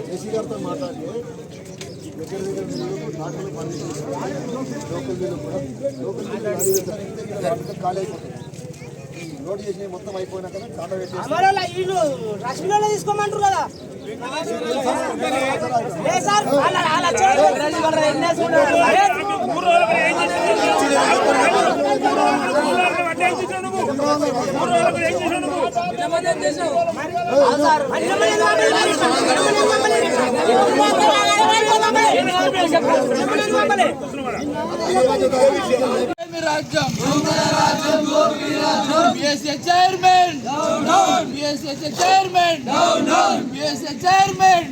KC గారితో మాట్లాడి దగ్గర దగ్గర వీళ్ళకు డాక్టర్లు పనిచేసి లోకల్ వీళ్ళు కూడా లోకల్ వీళ్ళు ఖాళీ అయిపోతుంది లోడ్ చేసి మొత్తం అయిపోయినాక టాటా వేసి తీసుకోమంటారు కదా సార్? రాజ్యం చైర్మన్ చైర్మన్ చైర్మన్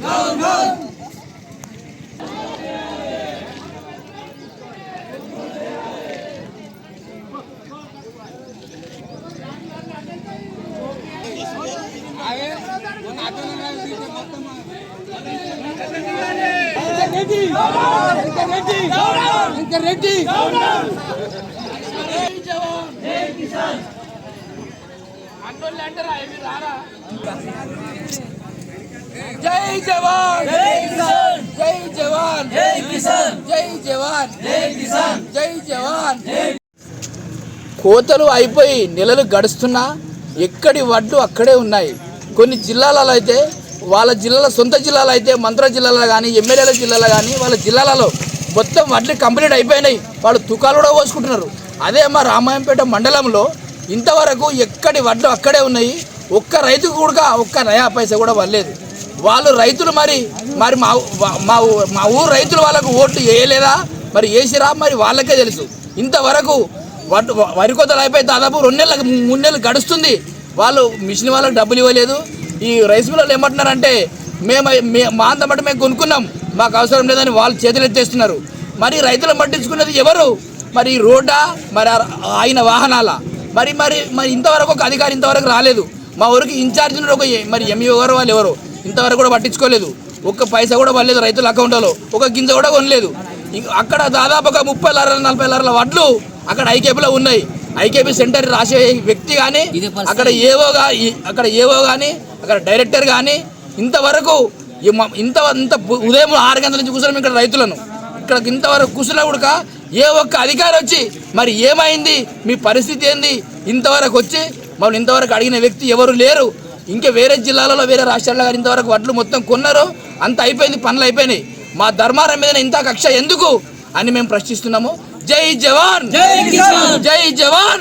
రెడ్డి. అన్నోళ్ళు అంటారా? ఇవి రారా? జై జవాన్. జై జవాన్. జై కిసాన్. జై జవాన్. జై కిసాన్. జై జవాన్. కోతలు అయిపోయి నెలలు గడుస్తున్నా ఎక్కడి వడ్లు అక్కడే ఉన్నాయి. కొన్ని జిల్లాలలో అయితే వాళ్ళ జిల్లాల సొంత జిల్లాలో అయితే మంత్ర జిల్లాలో కానీ ఎమ్మెల్యేల జిల్లాలో కానీ వాళ్ళ జిల్లాలలో మొత్తం వడ్లు కంప్లీట్ అయిపోయినాయి. వాళ్ళు తుకాలు కూడా పోసుకుంటున్నారు. అదే మా రామాయంపేట మండలంలో ఇంతవరకు ఎక్కడి వడ్లు అక్కడే ఉన్నాయి. ఒక్క రైతుకు కూడా ఒక్క నయా పైసా కూడా వల్లేదు వాళ్ళు రైతులు మరి మరి మా ఊ- మా ఊ- మా ఊరు రైతులు వాళ్ళకు ఓట్లు వేయలేదా? మరి వేసిరా? మరి వాళ్ళకే తెలుసు. ఇంతవరకు వరి కోతలు అయిపోయి దాదాపు రెండు నెలలకు మూడు నెలలు గడుస్తుంది. వాళ్ళు మిషన్ వాళ్ళకి డబ్బులు ఇవ్వలేదు. ఈ రైస్ మిల్లర్లు ఏమంటున్నారంటే మేము మే- అంత మటు మేము కొనుక్కున్నాం మాకు అవసరం లేదని వాళ్ళు చేతులు ఎత్తేస్తున్నారు. మరి రైతులను పట్టించుకున్నది ఎవరు? మరి రోడ్డా మరి ఆయన వాహనాల? మరి మరి మరి ఇంతవరకు ఒక అధికారి ఇంతవరకు రాలేదు. మా ఊరికి ఇన్ఛార్జ్ ఒక మరి ఎంఈ గారు వాళ్ళు ఎవరు? ఇంతవరకు కూడా పట్టించుకోలేదు. ఒక్క పైసా కూడా పడలేదు రైతుల అకౌంట్లో ఒక గింజ కూడా కొనలేదు. ఇంక అక్కడ దాదాపు ఒక ముప్పై లారీల నలభై లారీల వడ్లు అక్కడ ఐకేపీలో ఉన్నాయి. ఐకేపీ సెంటర్ రాసే వ్యక్తి కానీ అక్కడ ఏవో అక్కడ ఏవో కానీ అక్కడ డైరెక్టర్ కానీ ఇంతవరకు ఇంత ఇంత ఉదయం ఆరు గంటల నుంచి కూర్చున్నాం ఇక్కడ రైతులను. ఇక్కడ ఇంతవరకు కూర్చున్నా కూడా ఏ ఒక్క అధికారి వచ్చి మరి ఏమైంది? మీ పరిస్థితి ఏంది? ఇంతవరకు వచ్చి మమ్మల్ని ఇంతవరకు అడిగిన వ్యక్తి ఎవరు లేరు. ఇంకా వేరే జిల్లాలలో వేరే రాష్ట్రాల్లో కానీ ఇంతవరకు వడ్లు మొత్తం కొన్నారు. అంత అయిపోయింది పనులు అయిపోయినాయి. మా ధర్మారం మీద ఇంత కక్ష ఎందుకు? అని మేము ప్రశ్నిస్తున్నాము. జై జవాన్! జై జవాన్!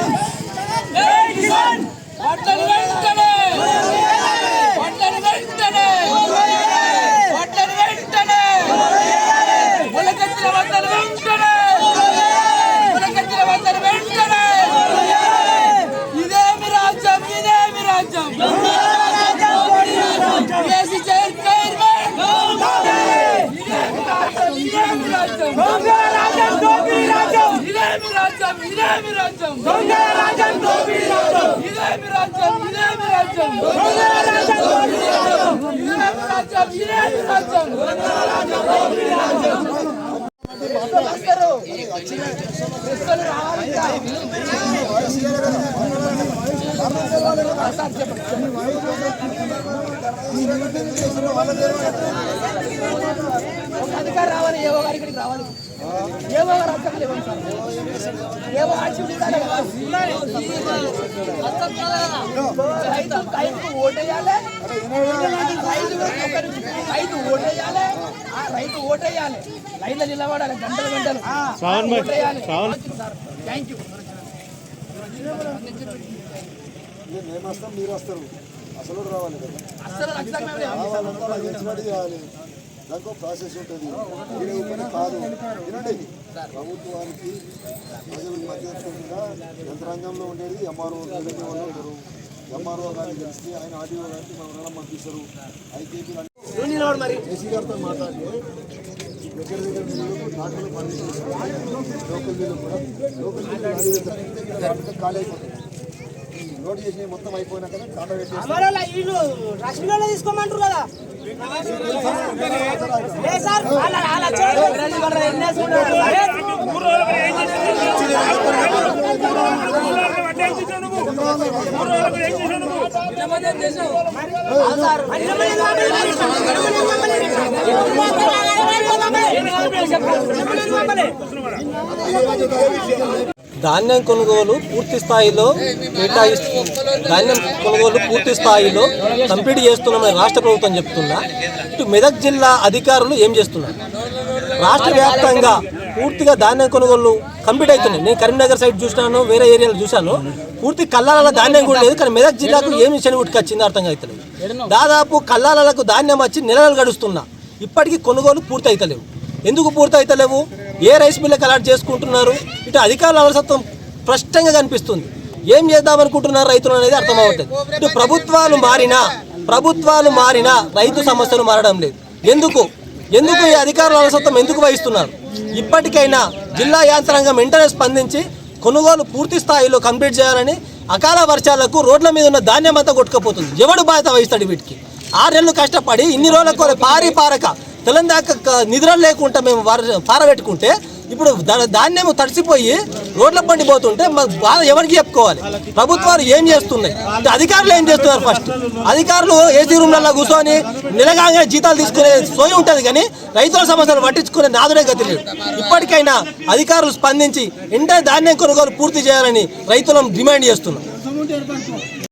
రాజ్యం ఇదే మీ రాజ్యం. దొంగ రాజ్యం దోపి రాజ్యం. ఇదే మీ రాజ్యం ఇదే మీ రాజ్యం. దొంగ రాజ్యం దోపి రాజ్యం. ఇదే మీ రాజ్యం ఇదే మీ రాజ్యం. దొంగ రాజ్యం దోపి రాజ్యం. వస్తారు వస్తారు రావాలి ఏవో గారి ఇక్కడికి రావాలి. ఏవో ఏమో ఆశ రైతు రైతు ఓటేయాలి రైతు ఓటేయాలి ఆ రైతు ఓటేయాలి రైతు నిలబడాలి గంటలు గంటలు ఓటేయాలి థ్యాంక్ మేము. వస్తాం మీరు వస్తారు అసలు రావాలి కదా అసలు రావాలి దానికో ప్రాసెస్ ఉంటుంది కాదు వినండి. ప్రభుత్వానికి ప్రజల మధ్యస్థంగా యంత్రాంగంలో ఉండేది ఎంఆర్ఓ కలిగే వాళ్ళు ఉండరు ఎంఆర్ఓ గారిని తెలిసి ఆయన ఆర్డీఓ గారికి మనం ఉండడం పంపిస్తారు. ఐకేపీ కేసీ గారితో మాట్లాడితే దగ్గర దగ్గర లోకల్ కూడా లోకల్ ఖాళీ మొత్తం అయిపోయినా కదా. ధాన్యం కొనుగోలు పూర్తి స్థాయిలో కేటాయిస్తు ధాన్యం కొనుగోలు పూర్తి స్థాయిలో కంప్లీట్ చేస్తున్నామని రాష్ట్ర ప్రభుత్వం చెప్తున్నా. ఇటు మెదక్ జిల్లా అధికారులు ఏం చేస్తున్నారు? రాష్ట్ర వ్యాప్తంగా పూర్తిగా ధాన్యం కొనుగోలు కంప్లీట్ అవుతున్నాయి. నేను కరీంనగర్ సైడ్ చూసినాను వేరే ఏరియాలు చూశాను. పూర్తి కల్లాల ధాన్యం కూడా లేదు కానీ మెదక్ జిల్లాకు ఏమి చెనుగుట్టుకు వచ్చింది అర్థం అవుతలేదు దాదాపు కల్లాలకు ధాన్యం వచ్చి నెలలు గడుస్తున్నా. ఇప్పటికీ కొనుగోలు పూర్తి అవుతలేవు ఎందుకు పూర్తి అవుతలేవు ఏ రైస్ మిల్లకు అలాట్ చేసుకుంటున్నారు? ఇటు అధికారుల అలసత్వం స్పష్టంగా కనిపిస్తుంది. ఏం చేద్దామనుకుంటున్నారు రైతులు అనేది అర్థమవుతుంది ఇటు ప్రభుత్వాలు మారినా ప్రభుత్వాలు మారినా రైతు సమస్యలు మారడం లేదు. ఎందుకు? ఎందుకు ఈ అధికారుల అలసత్వం ఎందుకు వహిస్తున్నారు? ఇప్పటికైనా జిల్లా యాంత్రాంగం వెంటనే స్పందించి కొనుగోలు పూర్తి స్థాయిలో కంప్లీట్ చేయాలని అకాల వర్షాలకు రోడ్ల మీద ఉన్న ధాన్యం అంతా కొట్టుకపోతుంది. ఎవడు బాధ్యత వహిస్తాడు వీటికి? ఆరేళ్ళు కష్టపడి ఇన్ని రోజులకు పారి పారక తెలంగాణ నిద్ర లేకుండా మేము వార- పారబెట్టుకుంటే ఇప్పుడు దా- ధాన్యం తడిసిపోయి రోడ్ల పండి పోతుంటే మాకు బాధ ఎవరికి చెప్పుకోవాలి? ప్రభుత్వాలు ఏం చేస్తున్నాయి? అధికారులు ఏం చేస్తున్నారు ఫస్ట్? అధికారులు ఏసీ రూమ్లలో కూర్చొని నిలగానే జీతాలు తీసుకునే సోయి ఉంటుంది కానీ రైతుల సమస్యలు పట్టించుకునే నాదుడే గతి లేదు. ఇప్పటికైనా అధికారులు స్పందించి ఇంటే ధాన్యం కొనుగోలు పూర్తి చేయాలని రైతులను డిమాండ్ చేస్తున్నాం